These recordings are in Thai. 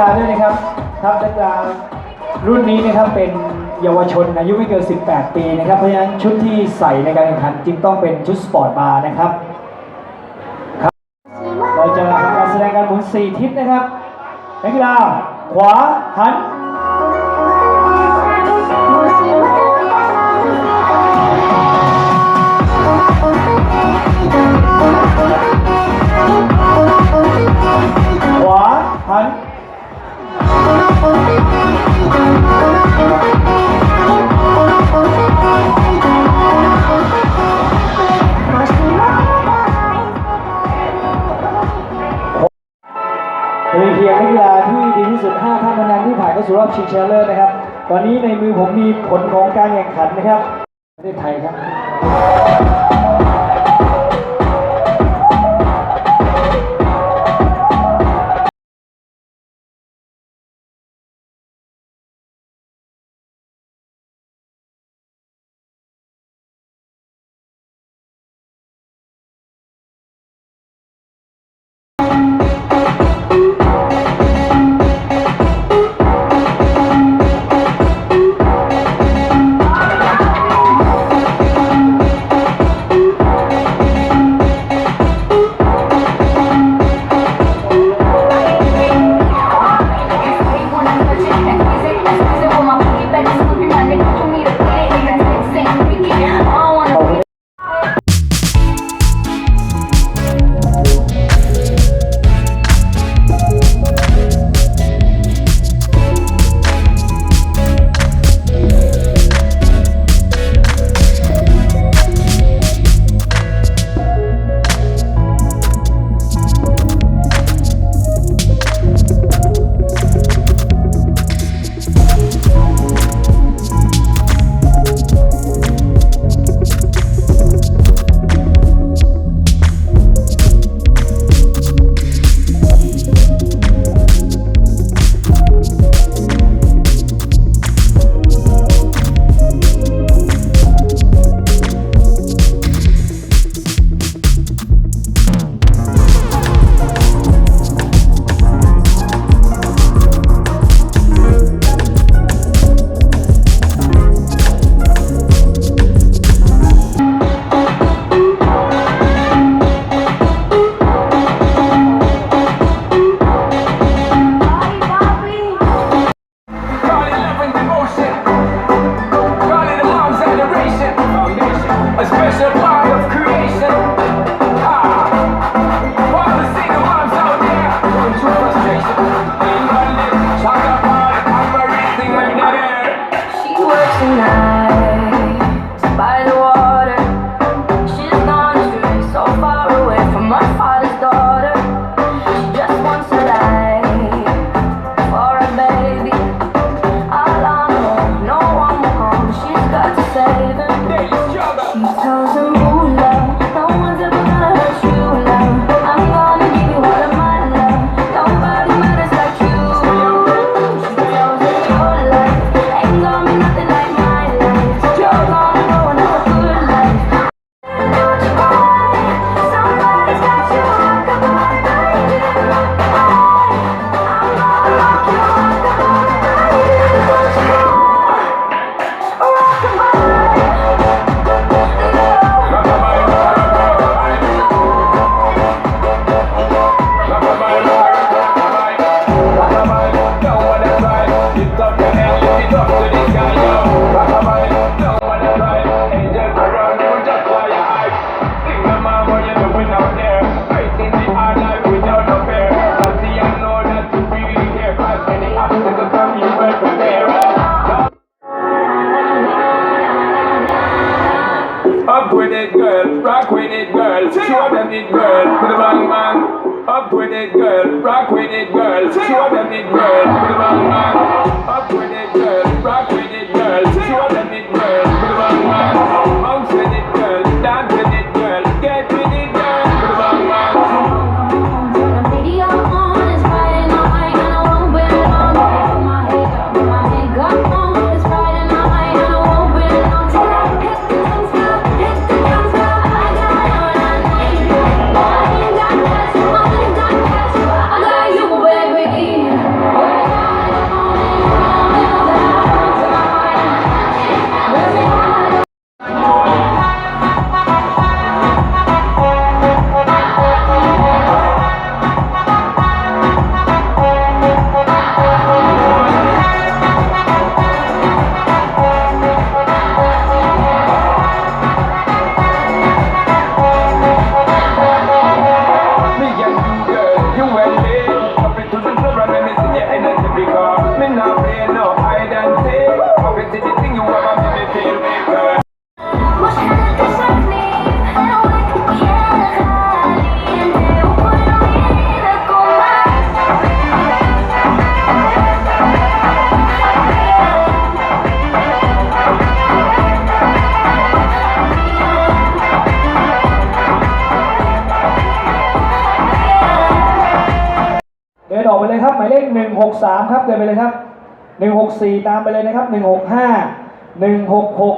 การด้วยนะครับทัพนักกีฬารุ่นนี้นะครับเป็นเยาวชนอายุไม่เกิน 18 ปีนะครับ เพราะฉะนั้นชุดที่ใส่ในการแข่งขันจึงต้องเป็นชุดสปอร์ตบาร์นะครับครับ เราจะทำการแสดงการหมุน 4 ทิศนะครับนักกีฬาขวาหัน โดยเพียงนักกีฬาที่ดีที่สุด 5 ท่านเท่านั้นที่ผ่านเข้าสู่รอบชิงชนะเลิศนะครับ ตอนนี้ในมือผมมีผลของการแข่งขันนะครับประเทศไทยครับ Música Up with it, girl. Rock with it, girl. Show them it, girl. With a bang bang. Up with it, girl. Rock with it, girl. Show them it, girl. With a bang bang. Up with it, girl. Rock with it, girl. Show them it, girl. With a bang bang. Bounce with it, girl. Dance with it, สามครับเดินไปเลยครับ164ตามไปเลยนะครับ165 166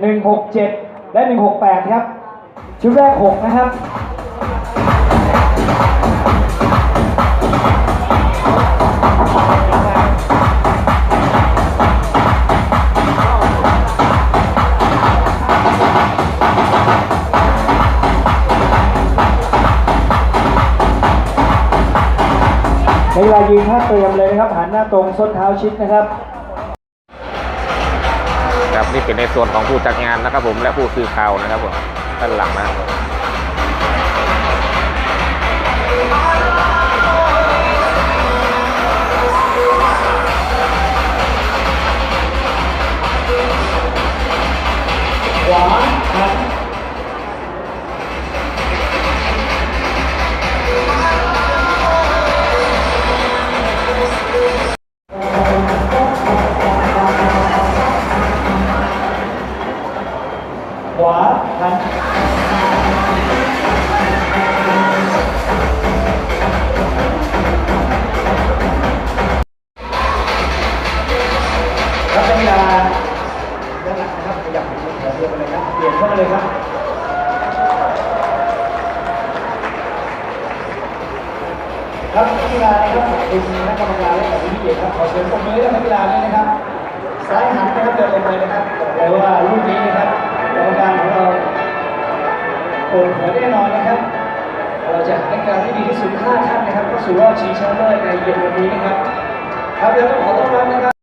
167และ168ครับ ชุดแรก6นะครับ ในเวลายืนท่าเตรียมเลยนะครับหันหน้าตรงส้นเท้าชิดนะครับครับนี่เป็นในส่วนของผู้จัดงานนะครับ ผมและผู้สื่อข่าวนะครับผมด้านหลังนะครับผมขวาหัน ขวาหันรับเวลาด้านหลังนะครับขยับไปแถวเดียวกันเลยครับเปลี่ยนเข้ามาเลยครับครับนักกีฬานะครับเป็นนักกรรมการและผู้ที่เกียรติครับขอเชิญปรบมือให้นักกีฬาด้วยนะครับ ซ้ายหันนะครับเดินลงไปนะครับบอกเลยว่าลูกนี้นะครับ รรมการของเราโปร่งเผยแน่นอนนะครับ เราจะให้การที่ดีที่สุด5ท่านนะครับเข้าสู่รอบชิงแชมป์โลกในเย็นวันนี้นะครับ ครับแล้วต้องขอต้อนรับนะครับ